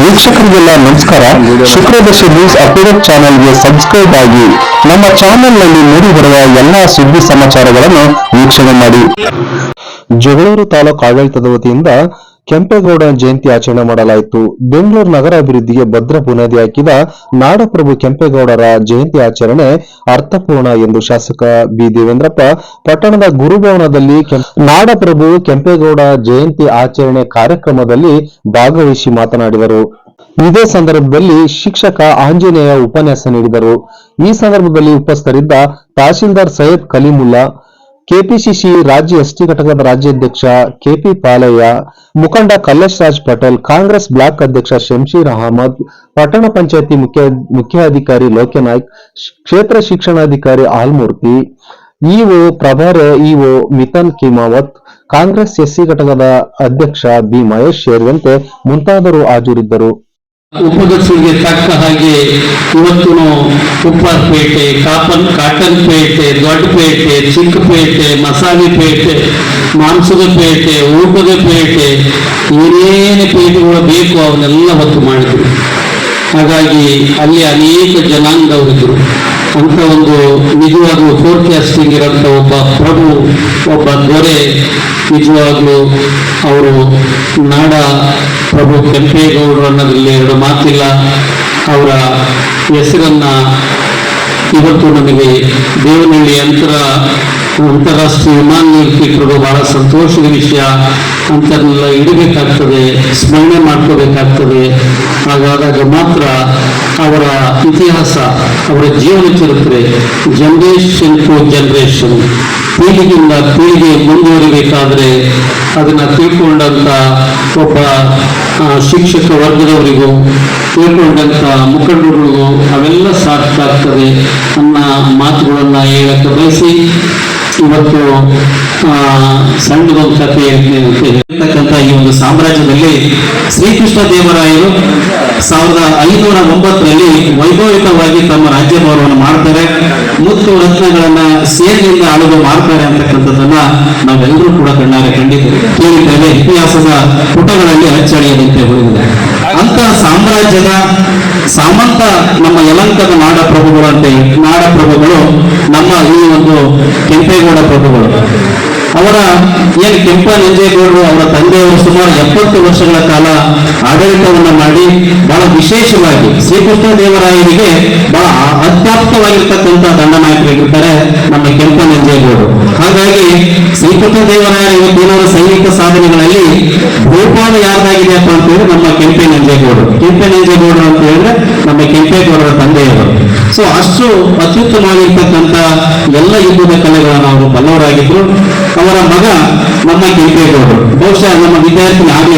ವೀಕ್ಷಕರಿಗೆಲ್ಲ ನಮಸ್ಕಾರ. ಶುಕ್ರದಶಿ news update ಚಾನೆಲ್ಗೆ ಸಬ್ಸ್ಕ್ರೈಬ್ ಆಗಿ ನಮ್ಮ ಚಾನೆಲ್ನಲ್ಲಿ ಮೂಡಿ ಬರುವ ಎಲ್ಲಾ ಸುದ್ದಿ ಸಮಾಚಾರಗಳನ್ನು ವೀಕ್ಷಣೆ ಮಾಡಿ. ಜಗಳೂರು ತಾಲೂಕು ಆಡಳಿತದ ವತಿಯಿಂದ ಕೆಂಪೇಗೌಡ ಜಯಂತಿ ಆಚರಣೆ ಮಾಡಲಾಯಿತು. ಬೆಂಗಳೂರು ನಗರ ಅಭಿವೃದ್ಧಿಗೆ ಭದ್ರ ಬುನಾದಿ ಹಾಕಿದ ನಾಡಪ್ರಭು ಕೆಂಪೇಗೌಡರ ಜಯಂತಿ ಆಚರಣೆ ಅರ್ಥಪೂರ್ಣ ಎಂದು ಶಾಸಕ ಬಿ. ದೇವೇಂದ್ರಪ್ಪ, ಪಟ್ಟಣದ ಗುರುಭವನದಲ್ಲಿ ನಾಡಪ್ರಭು ಕೆಂಪೇಗೌಡ ಜಯಂತಿ ಆಚರಣೆ ಕಾರ್ಯಕ್ರಮದಲ್ಲಿ ಭಾಗವಹಿಸಿ ಮಾತನಾಡಿದರು. ಇದೇ ಸಂದರ್ಭದಲ್ಲಿ ಶಿಕ್ಷಕ ಆಂಜನೇಯ ಉಪನ್ಯಾಸ ನೀಡಿದರು. ಈ ಸಂದರ್ಭದಲ್ಲಿ ಉಪಸ್ಥಿತರಿದ್ದ ತಹಶೀಲ್ದಾರ್ ಸೈಯದ್ ಕಲೀಮುಲ್ಲಾ ಕೆಪಿಸಿಸಿ ರಾಜ್ಯ ಎಸ್ಟಿ ಘಟಕದ ರಾಜ್ಯಾಧ್ಯಕ್ಷ ಕೆಪಿ ಪಾಲಯ್ಯ, ಮುಖಂಡ ಕಲ್ಲೇಶ್ ರಾಜ್ ಪಟೇಲ್, ಕಾಂಗ್ರೆಸ್ ಬ್ಲಾಕ್ ಅಧ್ಯಕ್ಷ ಶಂಶೀರ್ ಅಹಮದ್, ಪಟ್ಟಣ ಪಂಚಾಯತಿ ಮುಖ್ಯ ಮುಖ್ಯಾಧಿಕಾರಿ ಲೋಕ್ಯನಾಯ್ಕ್ ಶ್- ಕ್ಷೇತ್ರ ಶಿಕ್ಷಣಾಧಿಕಾರಿ ಆಲ್ಮೂರ್ತಿ, ಇಒ ಪ್ರಭಾರ, ಇಒ ಮಿಥನ್ ಕಿಮಾವತ್, ಕಾಂಗ್ರೆಸ್ ಎಸ್ಸಿ ಘಟಕದ ಅಧ್ಯಕ್ಷ ಬಿ ಮಹೇಶ್ ಸೇರಿದಂತೆ ಮುಂತಾದರು ಹಾಜರಿದ್ದರು. ಉಪಗಸರಿಗೆ ತಕ್ಕ ಹಾಗೆ ಇವತ್ತು ಉಪ್ಪಾರಪೇಟೆ, ಕಾಪನ್ ಕಾಟನ್ ಪೇಟೆ ದೊಡ್ಡಪೇಟೆ, ಚಿಕ್ಕಪೇಟೆ ಮಸಾಲೆ ಪೇಟೆ ಮಾಂಸದ ಪೇಟೆ ಊಟದ ಪೇಟೆ ಏನೇನು ಪೇಟೆಗಳು ಬೇಕು ಅವನ್ನೆಲ್ಲ ಹೊತ್ತು ಮಾಡಿದ್ರು. ಹಾಗಾಗಿ ಅಲ್ಲಿ ಅನೇಕ ಜನಾಂಗವರಿದ್ದರು ಅಂತ ಒಂದು ನಿಜವಾಗ್ಲೂ ಫೋರ್ಕಾಸ್ಟಿಂಗ್ ಇರೋಂಥ ಒಬ್ಬ ಪ್ರಭು, ಒಬ್ಬ ದೊರೆ ನಿಜವಾಗ್ಲೂ ಅವರು ನಾಡ ಪ್ರಭು ಕೆಂಪೇಗೌಡರು ಅನ್ನೋದ್ರಲ್ಲಿ ಎರಡು ಮಾತಿಲ್ಲ. ಅವರ ಹೆಸರನ್ನ ಇವತ್ತು ನಮಗೆ ದೇವನಹಳ್ಳಿ ಅಂತರ ಅಂತಾರಾಷ್ಟ್ರೀಯ ವಿಮಾನ ನಿಲ್ಸಿಟ್ಟಿರೋದು ಬಹಳ ಸಂತೋಷದ ವಿಷಯ. ಅಂತನ್ನೆಲ್ಲ ಇಡಬೇಕಾಗ್ತದೆ, ಸ್ಮರಣೆ ಮಾಡ್ಕೋಬೇಕಾಗ್ತದೆ. ಹಾಗಾದಾಗ ಮಾತ್ರ ಅವರ ಇತಿಹಾಸ, ಅವರ ಜೀವನ ಚರಿತ್ರೆ ಜನರೇಷನ್ ಟು ಜನರೇಷನ್ ಪೀಳಿಗೆಯಿಂದ ಪೀಳಿಗೆ ಮುಂದುವರಿಬೇಕಾದ್ರೆ ಅದನ್ನ ತಿಳ್ಕೊಂಡಂತ ಒಬ್ಬ ಶಿಕ್ಷಕ ವರ್ಗದವರಿಗೂ, ತಿಳ್ಕೊಂಡಂತ ಮುಖಂಡರಿಗೂ ಅವೆಲ್ಲ ಸಾಧ್ಯ ಆಗ್ತದೆ ಅನ್ನೋ ಮಾತುಗಳನ್ನ ಹೇಳಕ್ಕೆ ಬಯಸಿ, ಇವತ್ತು ಸಣ್ಣದೊಂದು ಕಥೆ ಹೇಳ್ತಕ್ಕಂಥ ಈ ಒಂದು ಸಾಮ್ರಾಜ್ಯದಲ್ಲಿ ಶ್ರೀಕೃಷ್ಣ ದೇವರಾಯರು ಸಾವಿರದ ಐನೂರ ಒಂಬತ್ತರಲ್ಲಿ ವೈಭವಿಕವಾಗಿ ತಮ್ಮ ರಾಜ್ಯಭಾರವನ್ನು ಮಾಡ್ತಾರೆ. ಮುತ್ತು ರತ್ನಗಳನ್ನ ಸೇರಿನಿಂದ ಆಳುವ ಮಾಡ್ತಾರೆ ಅಂತಕ್ಕಂಥದ್ದನ್ನ ನಾವೆಲ್ಲರೂ ಕೂಡ ಕಣ್ಣಾರೆ ಕಂಡಿದ್ದೇವೆ. ಇತಿಹಾಸದ ಪುಟಗಳಲ್ಲಿ ಅಚ್ಚಳಿಯದಂತೆ ಉಳಿದಿದೆ. ಅಂತ ಸಾಮ್ರಾಜ್ಯದ ಸಾಮಂತ ನಮ್ಮ ಯಲಂಕದ ಪ್ರಭುಗಳಂತೆ ಅಂತ ನಾಡಪ್ರಭುಗಳು ನಮ್ಮ ಈ ಒಂದು ಕೆಂಪೇಗೌಡ ಪ್ರಭುಗಳು. ಅವರ ಏನು ಕೆಂಪ ನಂಜೇಗೌಡರು ಅವರ ತಂದೆಯವರು ಸುಮಾರು ಎಪ್ಪತ್ತು ವರ್ಷಗಳ ಕಾಲ ಆಡಳಿತವನ್ನು ಮಾಡಿ ಬಹಳ ವಿಶೇಷವಾಗಿ ಶ್ರೀಕೃಷ್ಣ ದೇವರಾಯರಿಗೆ ಬಹಳ ಅತ್ಯಾಪ್ತವಾಗಿರ್ತಕ್ಕಂಥ ದಂಡನಾಯಕರಾಗಿರ್ತಾರೆ ನಮ್ಮ ಕೆಂಪ ನಂಜೇಗೌಡರು ಹಾಗಾಗಿ ಶ್ರೀಕೃಷ್ಣ ದೇವರಾಯ ಏನಾದರೂ ಸೈನಿಕ ಸಾಧನೆಗಳಲ್ಲಿ ಭೂಪಾಲ ಯಾರಾಗಿದೆ ಅಂತ ಹೇಳಿದ್ರೆ ನಮ್ಮ ಕೆಂಪೆ ನಂಜೇಗೌಡರು. ಕೆಂಪೆ ನಂಜೇಗೌಡರು ಅಂತ ಹೇಳಿದ್ರೆ ನಮ್ಮ ಕೆಂಪೇಗೌಡರ ತಂದೆಯವರು. ಸೊ ಅಷ್ಟು ಅತ್ಯುತ್ತಮವಾಗಿರ್ತಕ್ಕಂಥ ಎಲ್ಲ ಯುದ್ಧದ ಕಲೆಗಳನ್ನು ಅವರು ಬಲ್ಲವರಾಗಿದ್ರು. ಅವರ ಮಗ ನಮ್ಮ ಕೆಂಪೇಗೌಡರು ಬಹುಶಃ ನಮ್ಮ ವಿದ್ಯಾರ್ಥಿ ಆಗಲಿ